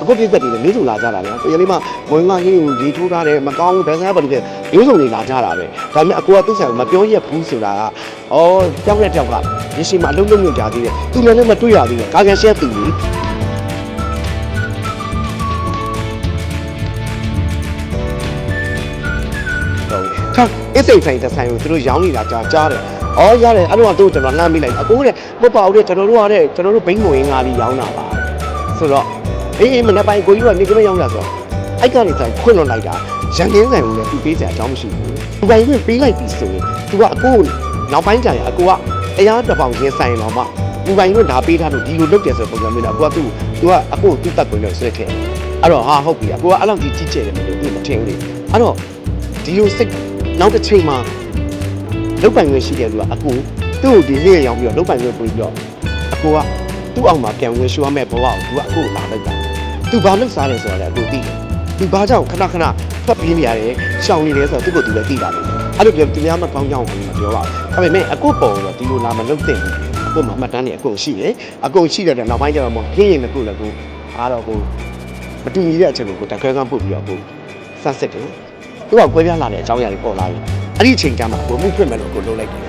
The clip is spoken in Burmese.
အခုပြည့်သက်တွေလည်းမျိုးစုံလာကြတာလေကိုရလေးမဝင်ငါဟင်းကိုရေထိုးထားတယ်မကောင်းဘူးဘယ်စားဘာလို့လဲမျိုးစုံတွေလာကြတာပဲဒါပေမဲ့အကိုကသူ့ဆိုင်ကိုမပြောရက်ဘူးဆိုတာကဩတောက်တဲ့တောက်ကရရှိမှအလုံးလုံးညွတ်ကြသေးတယ်သူလည်းလည်းမတွေ့ရသေးတယ်ကာကန်ရှက်သူကြီးဟုတ်ဟာအစ်စိန်ဆိုင်တစ်ဆိုင်ကိုသူတို့ရောင်းနေတာကြားကြားတယ်။အော်ရတယ်အဲ့လိုကသူ့ကိုကျွန်တော်လှမ်းမိလိုက်အကိုတဲ့မဟုတ်ပါဘူးတဲ့ကျွန်တော်တို့ကတဲ့ကျွန်တော်တို့ဘိန်းမဝင်ငါပြီးရောင်းတာပါ။ဆိုတော့ အေးအေးမနေ့ပိုင်းကိုကြီးကနေကမရောင်းတာဆိုတော့အဲ့ကနေဆိုင်ခွင့်လွန်လိုက်တာရန်ကင်းဆိုင်ကိုလည်းသူပေးစရာအကြောင်းမရှိဘူး။ဒီပိုင်းကပေးလိုက်ပြီဆိုရင်သူကအကိုကိုနောက်ပိုင်းကျရင်အကိုကတရားတစ်ပေါင်ချင်းဆိုင်တော့မှဒီပိုင်းကိုဒါပေးထားလို့ဒီလိုလုပ်တယ်ဆိုတဲ့ပုံစံမျိုးနဲ့အကိုကသူ့သူကအကိုကိုသူ့တက်ကိုလို့ဆွဲခဲ့။အဲ့တော့ဟာဟုတ်ပြီအကိုကအဲ့လောက်ကြီးကြီးကျယ်တယ်မလို့သူမထင်ဘူးလေ။အဲ့တော့ဒီလိုစိတ်နောက်တစ်ချိန်မှာလုတ်ပိုင်ခွင့်ရှိတဲ့သူကအကူသူ့ကိုဒီနေ့ရောင်းပြီးတော့လုတ်ပိုင်ခွင့်ပြီးတော့အကူကသူ့အောင်မှာပြန်ဝင်ရှူရမယ့်ဘဝကိုသူကအကူကိုလာလိုက်တာ သူဘာလုပ်စားလဲဆိုတာလည်းအကူသိတယ်သူဘာကြောင့်ခဏခဏထွက်ပြေးနေရတယ်ရှောင်နေတယ်ဆိုတော့သူ့ကိုသူလည်းသိတာလေအဲ့လိုပြောသူများမကောင်းကြောင်းဘူးမပြောပါဘူးဒါပေမဲ့အကူပုံတော့ဒီလိုလာမလုပ်သင့်ဘူးအကူမှာအမှတ်တမ်းနေအကူရှိတယ်အကူရှိတဲ့နောက်ပိုင်းကျတော့မခင်းရင်လည်းကူလည်းကူအားတော့ကိုမတူညီတဲ့အချက်ကိုကိုတခွဲကန်းပုတ်ပြီးတော့ကိုစမ်းစစ်တယ်သူကကွဲပြားလာတဲ့အကြောင်းအရာတွေပေါ်လာပြီအဲ့ဒီအချိန်ကျမှဘုံမှုဖြစ်မယ်လို့ကိုလုပ်လိုက်တယ်